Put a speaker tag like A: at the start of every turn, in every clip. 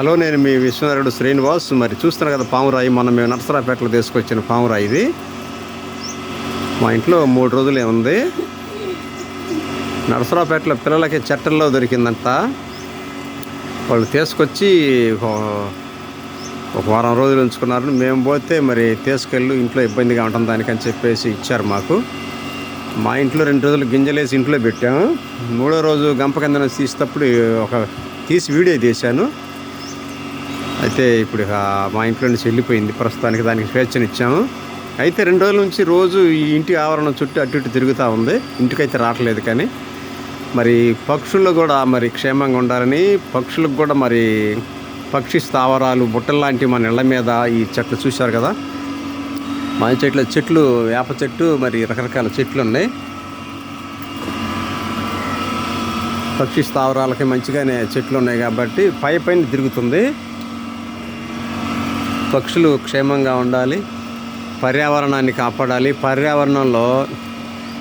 A: Hello నేను మీ విశ్వనారాయుడు శ్రీనివాస్. మరి చూస్తున్నాను కదా పామురాయి మనం మేము నర్సరాపేటలో తీసుకొచ్చిన పామురాయి ఇది. మా ఇంట్లో మూడు రోజులే ఉంది. నర్సరాపేటలో పిల్లలకి చెట్టల్లో దొరికిందంట. వాళ్ళు తీసుకొచ్చి ఒక- వారం రోజులు ఉంచుకున్నారు. మేము పోతే మరి తీసుకెళ్ళి ఇంట్లో ఇబ్బందిగా ఉంటుంది దానికని చెప్పేసి ఇచ్చారు మాకు. మా ఇంట్లో రెండు రోజులు గింజలేసి ఇంట్లో పెట్టాము. మూడో రోజు గంప కింద తీసేటప్పుడు ఒక తీసి వీడియో తీశాను. అయితే ఇప్పుడు మా ఇంట్లో నుంచి వెళ్ళిపోయింది. ప్రస్తుతానికి దానికి స్వేచ్ఛనిచ్చాము. అయితే రెండు రోజుల నుంచి రోజు ఈ ఇంటి ఆవరణం చుట్టూ అటు ఇటు తిరుగుతూ ఉంది. ఇంటికైతే రావట్లేదు కానీ మరి పక్షుల్లో కూడా మరి క్షేమంగా ఉండాలని పక్షులకు కూడా మరి పక్షి స్థావరాలు బుట్టలు లాంటి మన ఇళ్ళ మీద ఈ చెట్లు చూశారు కదా. మా చెట్ల చెట్లు వేప చెట్టు మరి రకరకాల చెట్లు ఉన్నాయి. పక్షి స్థావరాలకి మంచిగానే చెట్లు ఉన్నాయి కాబట్టి పై పైన తిరుగుతుంది. పక్షులు క్షేమంగా ఉండాలి పర్యావరణాన్ని కాపాడాలి. పర్యావరణంలో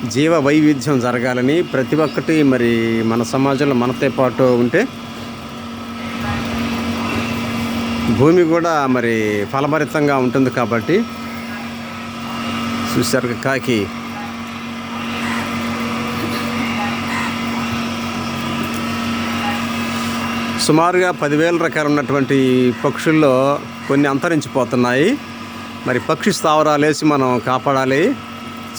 A: జీవ వైవిధ్యం జరగాలని ప్రతి ఒక్కటి మరి మన సమాజంలో మనతో పాటు ఉంటే భూమి కూడా మరి ఫలభరితంగా ఉంటుంది కాబట్టి. చూశారు కాకి. సుమారుగా పదివేల రకాలు ఉన్నటువంటి పక్షుల్లో కొన్ని అంతరించిపోతున్నాయి. మరి పక్షి స్థావరాలు వేసి మనం కాపాడాలి.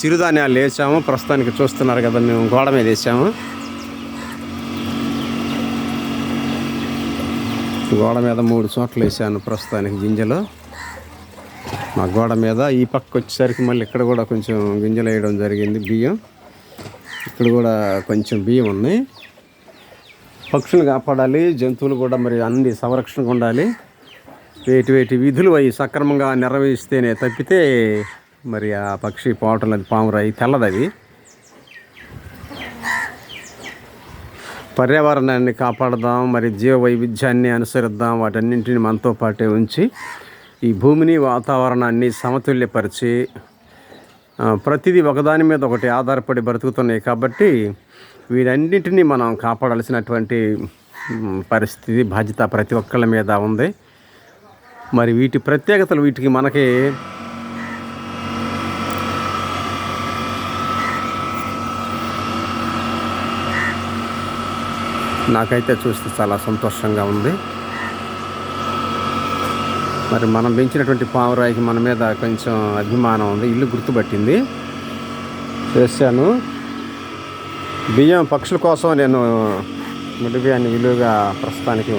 A: చిరుధాన్యాలు వేసాము. ప్రస్తుతానికి చూస్తున్నారు కదా మేము గోడ మీద వేసాము. గోడ మీద మూడు చోట్ల వేసాను ప్రస్తుతానికి గింజలు. మా గోడ మీద ఈ పక్క వచ్చేసరికి మళ్ళీ ఇక్కడ కూడా కొంచెం గింజలు వేయడం జరిగింది బియ్యం. ఇక్కడ కూడా కొంచెం బియ్యం ఉన్నాయి పక్షులు కాపాడాలి జంతువులు కూడా మరి అన్ని సంరక్షణగా ఉండాలి. వేటి వేటి విధులు అవి సక్రమంగా నిర్వహిస్తేనే తప్పితే మరి ఆ పక్షి పోవటం అది పామురాయి తెల్లదవి పర్యావరణాన్ని కాపాడదాం మరి జీవ వైవిధ్యాన్ని అనుసరిద్దాం వాటన్నింటిని మనతో పాటే ఉంచి ఈ భూమిని వాతావరణాన్ని సమతుల్యపరిచి ప్రతిదీ ఒకదాని మీద ఒకటి ఆధారపడి బ్రతుకుతున్నాయి కాబట్టి వీటన్నింటినీ మనం కాపాడాల్సినటువంటి పరిస్థితి బాధ్యత ప్రతి ఒక్కళ్ళ మీద ఉంది. మరి వీటి ప్రత్యేకతలు వీటికి మనకి నాకైతే చూస్తే చాలా సంతోషంగా ఉంది. మరి మనం పెంచినటువంటి పావురాయికి మన మీద కొంచెం అభిమానం ఉంది. ఇల్లు గుర్తుపట్టింది. చేశాను. బియ్యం పక్షుల కోసం నేను ముడి బియ్యాన్ని విలువగా ప్రస్తుతానికి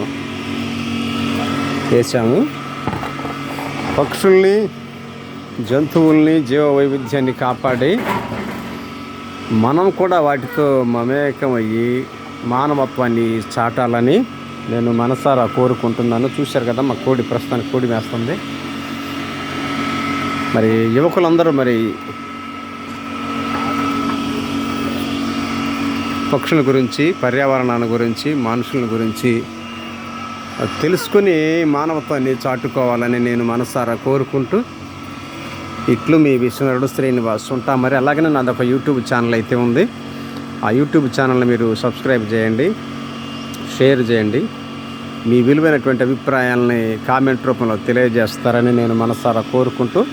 A: వేసాము పక్షుల్ని జంతువుల్ని జీవ వైవిధ్యాన్ని కాపాడి మనం కూడా వాటితో మమేకమయ్యి మానవత్వాన్ని చాటాలని నేను మనసారా కోరుకుంటున్నాను. చూశారు కదా మా కోడి ప్రస్తుతానికి కోడి వేస్తుంది మరి యువకులందరూ మరి పక్షుల గురించి పర్యావరణాన్ని గురించి మనుషుల గురించి తెలుసుకుని మానవత్వాన్ని చాటుకోవాలని నేను మనసారా కోరుకుంటూ ఇట్లు మీ విశ్వనరుడు శ్రీనివాస్ ఉంటా. మరి అలాగనే నాది ఒక యూట్యూబ్ ఛానల్ అయితే ఉంది. ఆ యూట్యూబ్ ఛానల్ని మీరు సబ్స్క్రైబ్ చేయండి షేర్ చేయండి. మీ విలువైనటువంటి అభిప్రాయాలని కామెంట్ రూపంలో తెలియజేస్తారని నేను మనసారా కోరుకుంటూ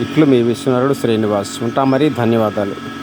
A: ఇట్లు మీ విశ్వనరుడు శ్రీనివాస్ ఉంటా. మరి ధన్యవాదాలు.